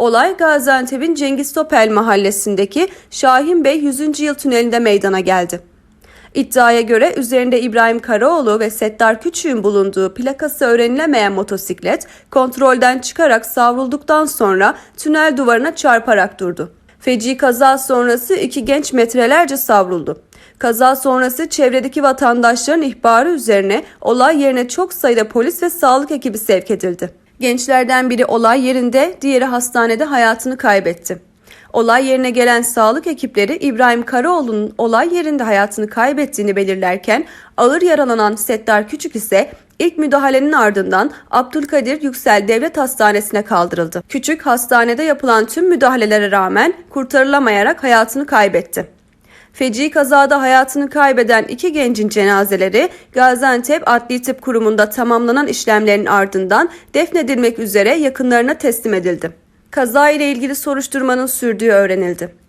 Olay Gaziantep'in Cengiz Topel mahallesindeki Şahin Bey 100. yıl tünelinde meydana geldi. İddiaya göre üzerinde İbrahim Karaoğlu ve Settar Küçük'ün bulunduğu plakası öğrenilemeyen motosiklet kontrolden çıkarak savrulduktan sonra tünel duvarına çarparak durdu. Feci kaza sonrası iki genç metrelerce savruldu. Kaza sonrası çevredeki vatandaşların ihbarı üzerine olay yerine çok sayıda polis ve sağlık ekibi sevk edildi. Gençlerden biri olay yerinde, diğeri hastanede hayatını kaybetti. Olay yerine gelen sağlık ekipleri İbrahim Karaoğlu'nun olay yerinde hayatını kaybettiğini belirlerken ağır yaralanan Settar Küçük ise ilk müdahalenin ardından Abdülkadir Yüksel Devlet Hastanesi'ne kaldırıldı. Küçük hastanede yapılan tüm müdahalelere rağmen kurtarılamayarak hayatını kaybetti. Feci kazada hayatını kaybeden iki gencin cenazeleri Gaziantep Adli Tıp Kurumu'nda tamamlanan işlemlerin ardından defnedilmek üzere yakınlarına teslim edildi. Kaza ile ilgili soruşturmanın sürdüğü öğrenildi.